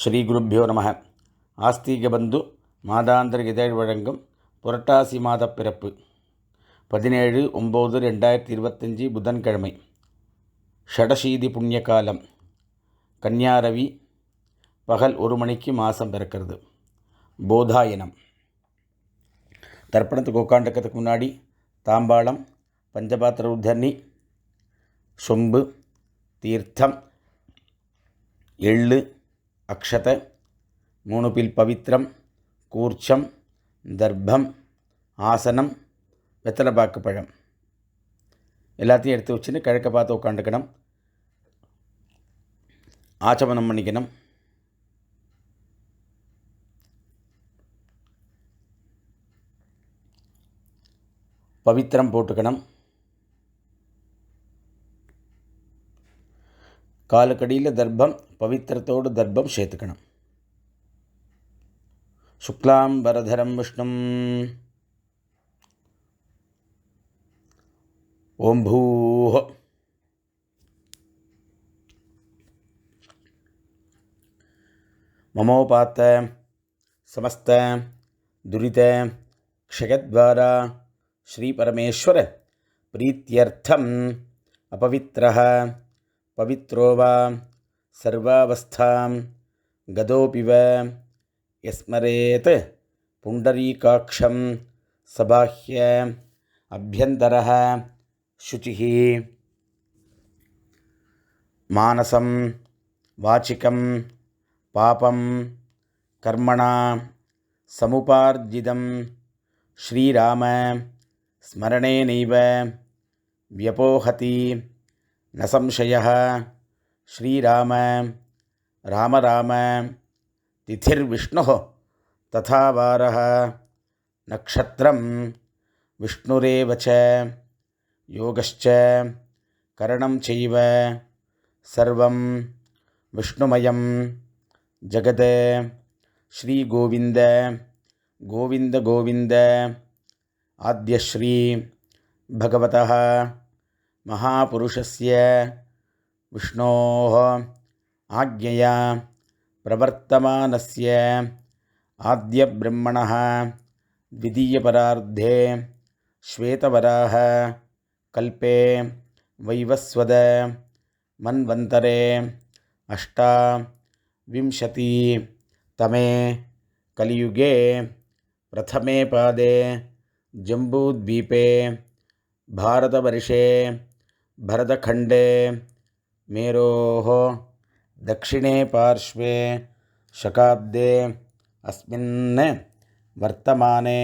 ஸ்ரீ குருப்பியோ நம. ஆஸ்தீக பந்து மாதாந்திர இதழ் வழங்கும் புரட்டாசி மாத பிறப்பு. பதினேழு ஒம்பது ரெண்டாயிரத்தி இருபத்தஞ்சி புதன்கிழமை. ஷடசீதி புண்ணிய காலம் கன்னியாரவி பகல் ஒரு மணிக்கு மாதம் பிறக்கிறது. போதாயனம். தர்ப்பணத்துக்கு உட்காந்துக்கிறதுக்கு முன்னாடி தாம்பாளம் பஞ்சபாத்திர உத்தர்ணி சொம்பு தீர்த்தம் எள்ளு அக்ஷத மூணு பவித்ரம் கூர்ச்சம் தர்ப்பம் ஆசனம் வெத்தலைப்பாக்கு பழம். எல்லாத்தையும் எடுத்து வச்சுன்னு கிழக்க பார்த்து உட்காந்துக்கணும். ஆச்சமனம் பண்ணிக்கணும். பவித்திரம் போட்டுக்கணும். காலுக்கடியில் தர்ப்பம் பவித்திரத்தோடு தர்ப்பம் சேர்த்துக்கணும். சுக்லாம் வரதரம் விஷ்ணும். ஓம் பூஹ. மமோபாத்த சமஸ்த துரித க்ஷயத்வாரா ஸ்ரீபரமேஸ்வர பிரீத்தியர்த்தம் அபவித்திரः பவித்ரோ வா சர்வாவஸ்தாம் கதோபிவ எஸ்மரேத் புண்டரீகாட்சம் சபாஹ்ய அபியந்தர சுச்சி மானசம் வாச்சிக்கம் பாபம் கர்மணா சமுபார்ஜிதம் ஸ்ரீராம ஸ்மரணேனைவ வியபோகதி நசம்சய ஸ்ரீராம ராம ராம திதிர் விஷ்ணு ததாவார நக்ஷத்திரம் விஷ்ணுரேவச்ச யோகச்ச கரணம் செய்வ சர்வம் விஷ்ணுமயம் ஜகத் ஸ்ரீகோவிந்த கோவிந்த கோவிந்த ஆத்யஸ்ரீ பகவதா महापुरुषस्य विष्णोः आज्ञया प्रवर्तमानस्य आद्यब्रह्मणः द्वितीयपरार्धे श्वेतवराह कल्पे वैवस्वद मन्वन्तरे अष्टाविंशतितमे कलियुगे प्रथमे पादे जम्बूद्वीपे भारतवर्षे भरतखण्डे मेरोः दक्षिणे पार्श्वे शकाब्दे अस्मिन् वर्तमाने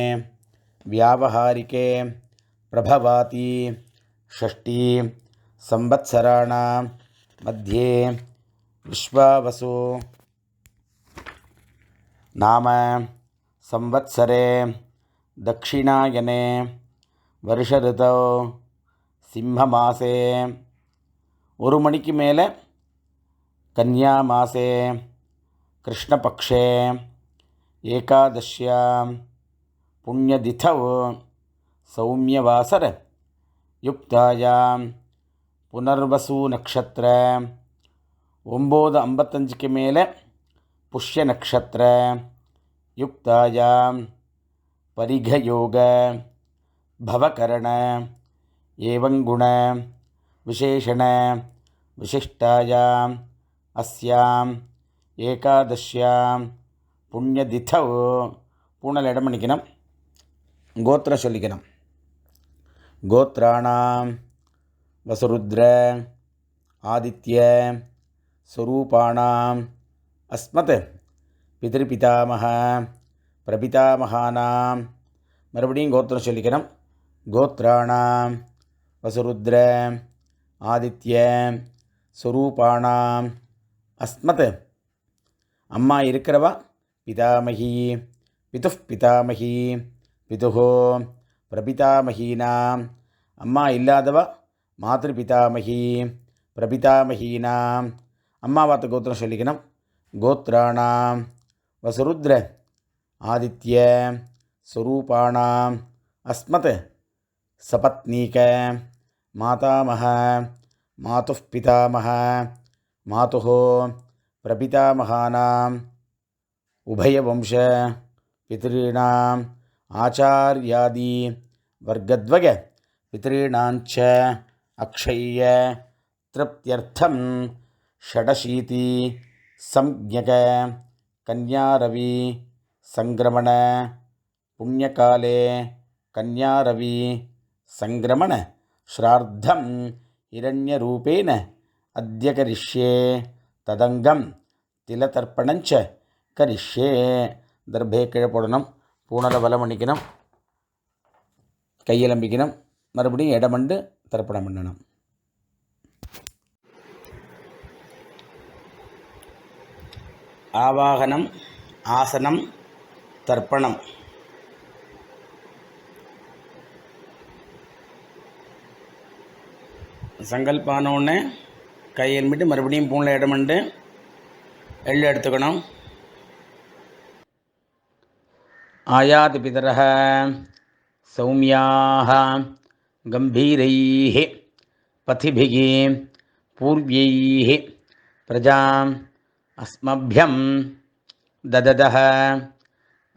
व्यावहारिके प्रभवाति षष्टी संवत्सराणां मध्ये विश्वावसु नाम संवत्सरे दक्षिणायने वर्षऋतौ சிம்ம மாசே ஒரு மணிக்கு மேலே கன்யா மாசே கிருஷ்ணபக்ஷே ஏகாதஷ்யாம் புண்ணியதிதவு சௌமியவாசர யுக்தாயாம் புனர்வசு நட்சத்திர ஒம்பது ஐம்பத்தஞ்சுக்கு மேலே புஷ்ய நட்சத்திர யுக்தாயாம் பரிகயோக பவகரண ஏவங்குண விசேஷண விசிஷ்டாயாம் அஸ்யாம் ஏகாதஷ்யாம் புண்ணியதித்தோ பூனல் இடம் பண்ணிக்கணும் கோத்திர சொல்லிக்கணும் கோத்ராணாம் வசுருத்ர ஆதித்ய ஸ்வரூபாணாம் அஸ்மத் பிதிருபிதாமக பிரபிதாமகானாம் மறுபடியும் கோத்திரம் சொல்லிக்கணும் கோத்ராணாம் வசுருத்ர ஆதித்ய ஸ்வரூபாணாம் அஸ்மத். அம்மா இருக்கிறவா? பிதாமகி. பிது பிதாமகி. பிதுகோ பிரபிதாமகீனாம். அம்மா இல்லாதவா? மாதபிதாமகி. பிரபிதாமகீனாம். அம்மா வார்த்தை கோத்திரம் சொல்லிக்கணும். கோத்ராணாம். வசுருத்ர. ஆதித்ய ஸ்வரூபாணாம் அஸ்மத். சபத்னீக மாதாமக மாது பிதாமக மாது பிரபிதாமகானாம் உபயவம்ச பிதॄணாம் ஆச்சாரியாதி வர்க்கத்வக பிதॄணாஞ்ச அக்ஷய திருப்தியர்த்தம் ஷடசீதி சம்ஜக கன்யாரவி சங்கிரமண புண்ணியகாலே கன்யாரவி சங்கிரமண. ஸ்ரார்த்தம் ஹிரண்யரூபேன அத்திய கரிஷ்யே ததங்கம் திலதர்ப்பணஞ்ச கரிஷ்யே. தர்பே கீழே போடணும் பூனலை பலம் பண்ணிக்கணும் கையில் அம்பிக்கணும் மறுபடியும் இடமண்டு தர்ப்பணம் பண்ணணும். ஆவாகனம் ஆசனம் தர்ப்பணம். சங்கல்பானோடனே கையெல்மிட்டு மறுபடியும் பூனில் இடமண்டு எள்ளு எடுத்துக்கணும் ஆயாதி பிதரः சௌமியாः गम्भीरैः पथिभिः पूर्व्यैः प्रजाम् अस्मभ्यं दददः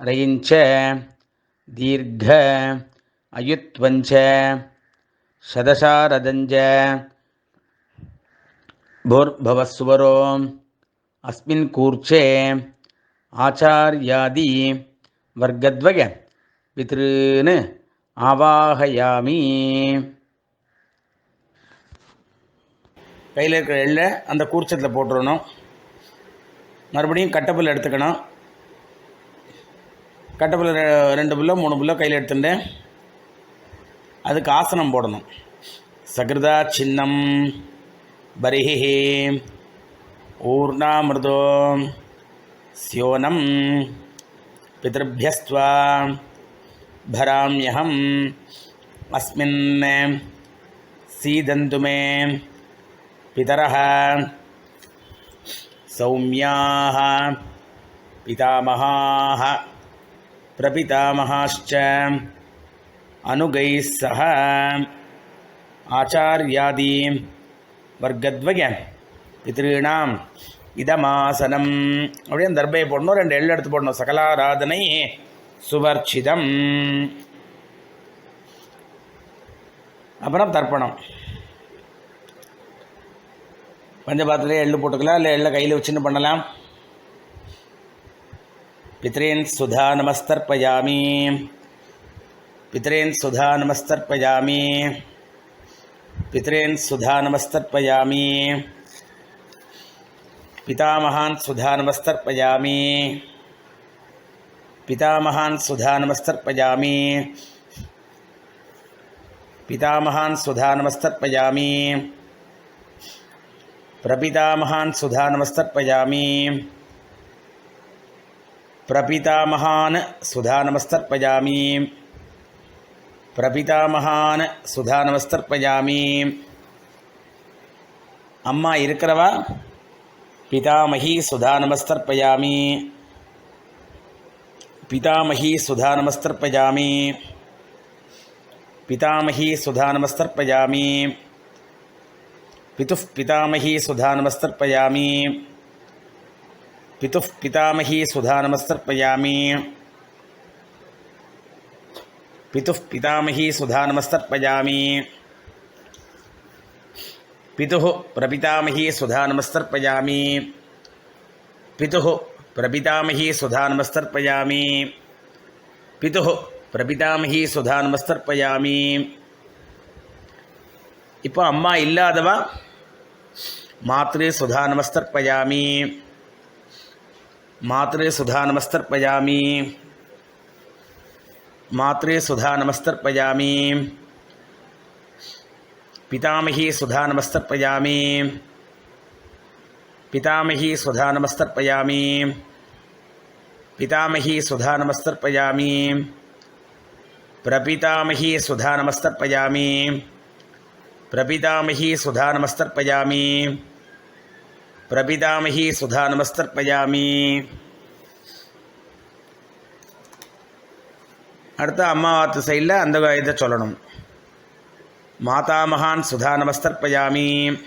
रयिञ्च दीर्घ अयुत्वञ्च शदशारदञ्च भूर्भवस्वरो अस्मिन् कूर्चे आचार्यादि वर्गद्वय पितॄन् ஆவாகயாமி கையில் இருக்கிற எள்ளை அந்த கூர்ச்சத்தில் போட்டுடணும் மறுபடியும் கட்டப்புல் எடுத்துக்கணும் கட்டப்புல் ரெண்டு புல்லோ மூணு புல்லோ கையில் எடுத்துட்டு அதுக்கு ஆசனம் போடணும். சகிருதா சின்னம் பரிஹி ஊர்ணாமிருதோ ஸ்யோனம் பிதர்பியஸ்துவா भराम्यहम् अस्मिन् सीदन्तु मे पितरः सौम्याः पितामहाः प्रपितामहाश्च அனுகை சக ஆச்சாரியாதி வர்க்கத்வய பித்ருணாம் இதமாசனம். அப்படியே தர்பையை போடணும் ரெண்டு எள்ளு எடுத்து போடணும். சகலாராதனை சுவர்ச்சிதம். அப்புறம் தர்ப்பணம். பஞ்சபாத்திரே எள்ளு போட்டுக்கலாம் இல்லை எள்ள கையில் வச்சுன்னு பண்ணலாம். பித்ரேன் சுதா நமஸ்தர்ப்பயாமி. पितरेन् सुधा नमस्तर्पयामि। पितरेन् सुधा नमस्तर्पयामि। पितामहान् सुधा नमस्तर्पयामि। पितामहान् सुधा नमस्तर्पयामि। पितामहान् सुधा नमस्तर्पयामि। प्रपितामहान् सुधा नमस्तर्पयामि। प्रपितामहान् सुधा नमस्तर्पयामि। பிரபிதாமகான சுதா நமஸ்தர்ப்பயாமி அம்மா இருக்கிறவா? பிதாமகி சுதா நமஸ்தர்ப்பயாமி பிதாமகி சுதா நமஸ்தர்ப்பயாமி பிதாமகி சுதா நமஸ்தர்ப்பயாமி பிதுः பிதாமகி சுதா நமஸ்தர்ப்பயாமி பிதுः பிதாமகி சுதா நமஸ்தர்ப்பயாமி பிதுः பிரபிதாமகி சுதா நமஸ்தர்ப்பயாமி பிதுः பிரபிதாமகி சுதா நமஸ்தர்ப்பயாமி பிதுः பிரபிதாமகி சுதா நமஸ்தர்ப்பயாமி இப்போ அம்மா இல்லாதவா மாத்ரு சுதா நமஸ்தர்ப்பயாமி மாத்ரு சுதா நமஸ்தர்ப்பயாமி मात्रे सुधा नमस्तर्पयामि। पितामही सुधा नमस्तर्पयामि। पितामही सुधा नमस्तर्पयामि। पितामही सुधा नमस्तर्पयामि। प्रपितामही सुधा नमस्तर्पयामि। प्रपितामही सुधा नमस्तर्पयामि। प्रपितामही सुधा नमस्तर्पयामि। அடுத்து அம்மாவாத்து சைடில் அந்த இதை சொல்லணும். மாதாமகான் சுதா நமஸ்தர்ப்பயாமி.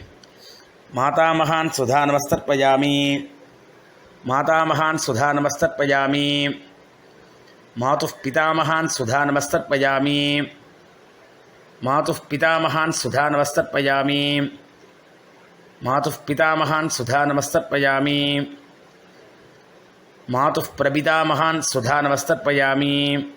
மாதாமகான் சுதா நமஸ்தர்ப்பயாமி. மாதாமகான் சுதா நமஸ்தர்ப்பயாமி. மாதுः பிதாமகான் சுதா நமஸ்தர்ப்பயாமி. மாதுः பிதாமகான் சுதா நமஸ்தர்ப்பயாமி. மாதுः பிதாமகான் சுதா நமஸ்தர்ப்பயாமி. மாதுः பிரபிதாமகான் சுதா நமஸ்தர்ப்பயாமி.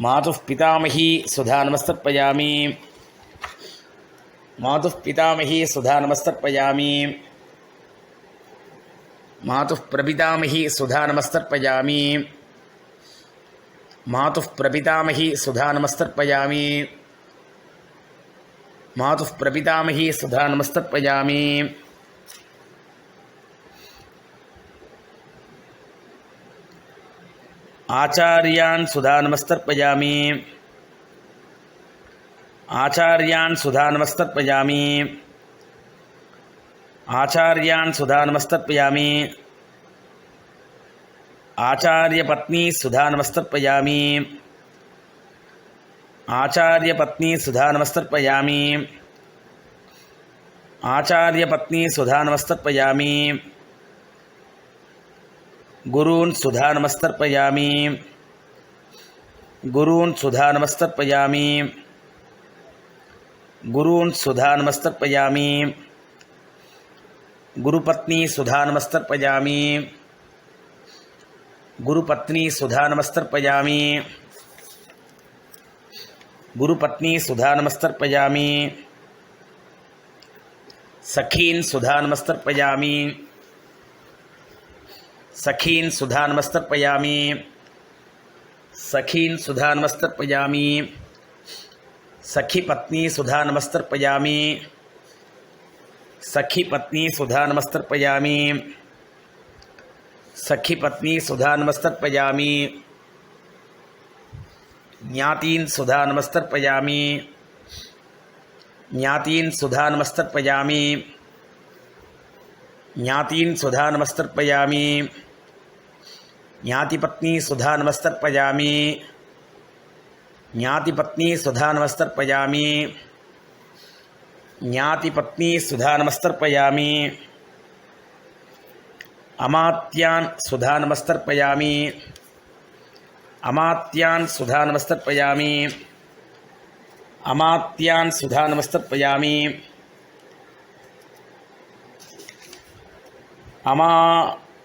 मातु पितामही सुधा नमस्तर्पयामी। मातु पितामही सुधा नमस्तर्पयामी। मातु प्रभितामही सुधा नमस्तर्पयामी। मातु प्रभितामही सुधा नमस्तर्पयामी। मातु प्रभितामही सुधा नमस्तर्पयामी। ஆச்சாரியான் சுதா நமஸ்தர்ப்பயாமி ஆச்சாரியான் சுதா நமஸ்தர்ப்பயாமி ஆச்சாரியான் சுதா நமஸ்தர்ப்பயாமி ஆச்சாரிய பத்னி சுதா நமஸ்தர்ப்பயாமி ஆச்சாரிய பத்னி சுதா நமஸ்தர்ப்பயாமி ஆச்சாரிய பத்னி சுதா நமஸ்தர்ப்பயாமி गुरून् सुधानमस्तर्पयामि। गुरून् सुधानमस्तर्पयामि। गुरून् सुधानमस्तर्पयामि। गुरुपत्नी सुधानमस्तर्पयामि। गुरुपत्नी सुधानमस्तर्पयामि। गुरुपत्नी सुधानमस्तर्पयामि। सखीन् सुधानमस्तर्पयामि। सखीन सुधा नमस्तर्पयामी सखीन सुधा नमस्तर्पयामी सखी पत्नी सुधा नमस्तर्पयामी सखी पत्नी सुधा नमस्तर्पयामी सखी पत्नी सुधा नमस्तर्पयामी ज्ञातीन सुधा नमस्तर्पयामी ज्ञातीन सुधा नमस्तर्पयामी ज्ञातीन सुधा नमस्तर्पयामी ज्ञातिपत्नी सुधा नमस्तर्पयामी। ज्ञातिपत्नी सुधा नमस्तर्पयामी। ज्ञातिपत्नी सुधा नमस्तर्पयामी। अमात्यान सुधा नमस्तर्पयामी। अमात्यान सुधा नमस्तर्पयामी। अमात्यान सुधा नमस्तर्पयामी। अमा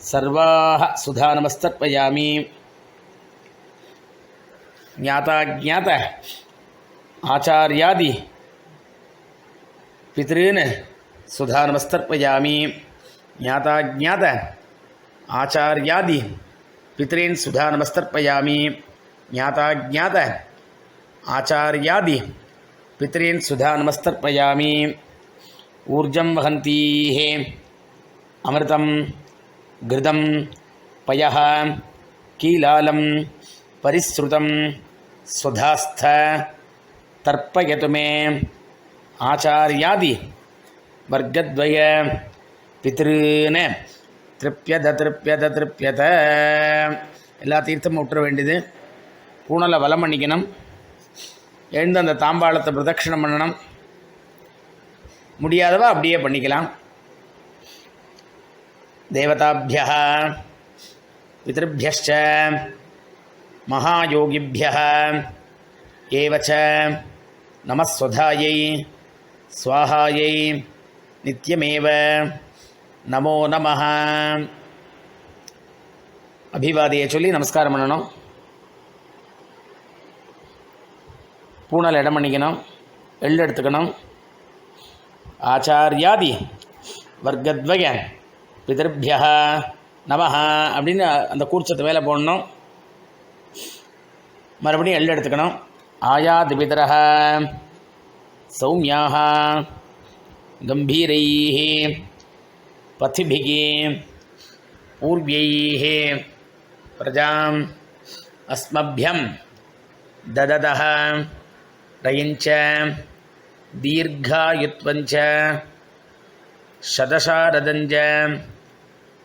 सर्वाः सुधानमस्तर्पयामि। ज्ञाताज्ञात आचार्यादि पितॄन् सुधानमस्तर्पयामि। ज्ञाताज्ञात आचार्यादि पितॄन् सुधानमस्तर्पयामि। ज्ञाताज्ञात आचार्यादि पितॄन् सुधानमस्तर्पयामि। ऊर्जं वहन्तीः अमृतं கிருதம் பய கீலாலம் பரிஸ்ருதம் ஸ்வதாஸ்த தர்ப்பயதுமே ஆச்சாரியாதி வர்க்கத்வய பித்திருன திருப்யத திருப்பியத திருப்பியத எல்லா தீர்த்தமும் விட்டுற வேண்டியது. பூனலை வலம் பண்ணிக்கணும். எழுந்து அந்த தாம்பாளத்தை பிரதட்சிணம் பண்ணணும். முடியாதவா அப்படியே பண்ணிக்கலாம். देवताभ्य पितृभ्यश्च महायोगिभ्यः एव च नमस्वधायै स्वाहायै नित्यमेव नमो नमः। அபிவாதியை சொல்லி நமஸ்காரம் பண்ணணும். பூனல் இடம் பண்ணிக்கணும். எள் எடுத்துக்கணும். ஆச்சாரியாதி வர்க்கத்வய பிதர்பியா நமஹ அப்படின்னு அந்த கூர்ச்சத்து மேலே போடணும் மறுபடியும் எள்ளு எடுத்துக்கணும் ஆயாது பிதரஹ சௌமியாக கம்பீரைः पथिभिः पूर्व्यैः प्रजाम् अस्मभ्यं ददतः रयञ्च दीर्घायुत्वञ्च शतशारदञ्च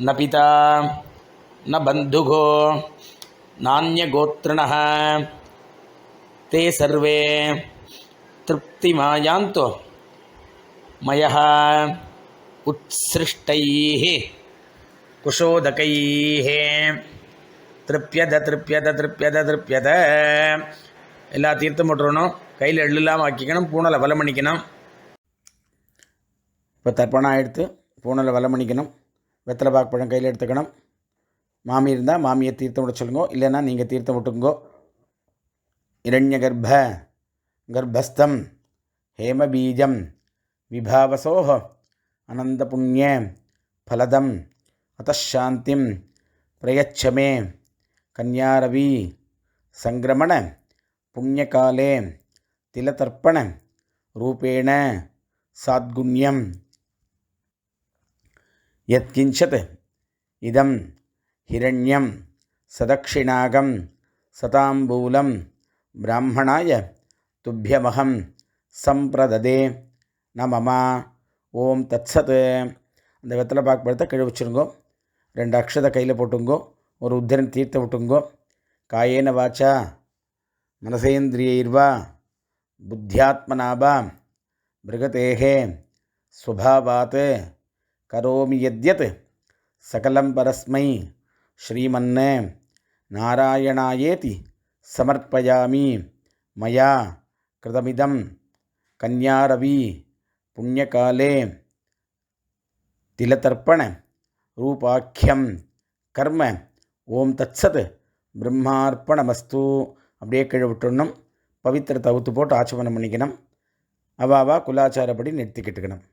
ந பிதா ந பந்துகோ நானியகோத்திரண தே சர்வே திருப்திமாயாந்தோ मयः उत्सृष्टैः कुशोदकैः திருப்பியத திருப்பியத திருப்பியத திருப்பியத எல்லா தீர்த்தம் போட்டுறணும் கையில் எள்ளு இல்லாமல் ஆக்கிக்கணும் பூனலை வலம் பண்ணிக்கணும் இப்போ தர்ப்பணம் எடுத்து பூனலை வலம் பண்ணிக்கணும் வெத்தலை பாக்கு பழம் கையில் எடுத்துக்கணும். மாமி இருந்தால் மாமியை தீர்த்தம் விட சொல்லுங்க. இல்லைன்னா நீங்கள் தீர்த்தம் விட்டுக்குங்கோ. இரண்ய கர்ப்ப கர்ப்பஸ்தம் ஹேமபீஜம் விபாவசோஹ அனந்த புண்ணிய ஃபலதம் அத்தாந்திம் பிரயச்சமே கன்யாரவி சங்கிரமண புண்ணியகாலே திலதர்ப்பண ரூபேண சாத்குண்யம் யத்கிஞ்சத் இதம் ஹிரண்யம் சதக்ஷிணாகம் சதாம்பூலம் பிராமணாய துப்பியமகம் சம்பிரததே நமமா ஓம் தத்சத் அந்த வெத்தலை பாக்கு பழத்தை கீழே வச்சுருங்கோ. ரெண்டு அக்ஷதை கையில் போட்டுங்கோ. ஒரு உத்தரன் தீர்த்த விட்டுங்கோ. காயேன வாச்சா மனசேந்திரியர்வா புத்தியாத்மனாபா மிருகதேகே ஸ்வபாவாத் கரோமி யத்யத் சகலம் பரஸ்மை ஸ்ரீமன்ன நாராயணாயேதி சமர்ப்பயாமி மயா கிருதமிதம் கன்யாரவி புண்ணியகாலே திலதர்ப்பண ரூபாக்கியம் கர்ம ஓம் தத்சத் பிரம்மார்ப்பணமஸ்து அப்படியே கீழே விட்டுடணும் பவித்திரத்தை அவுத்து போட்டு ஆச்சமனம் பண்ணிக்கணும். அவாவா குலாச்சாரப்படி நிறுத்திக்கிட்டுக்கணும்.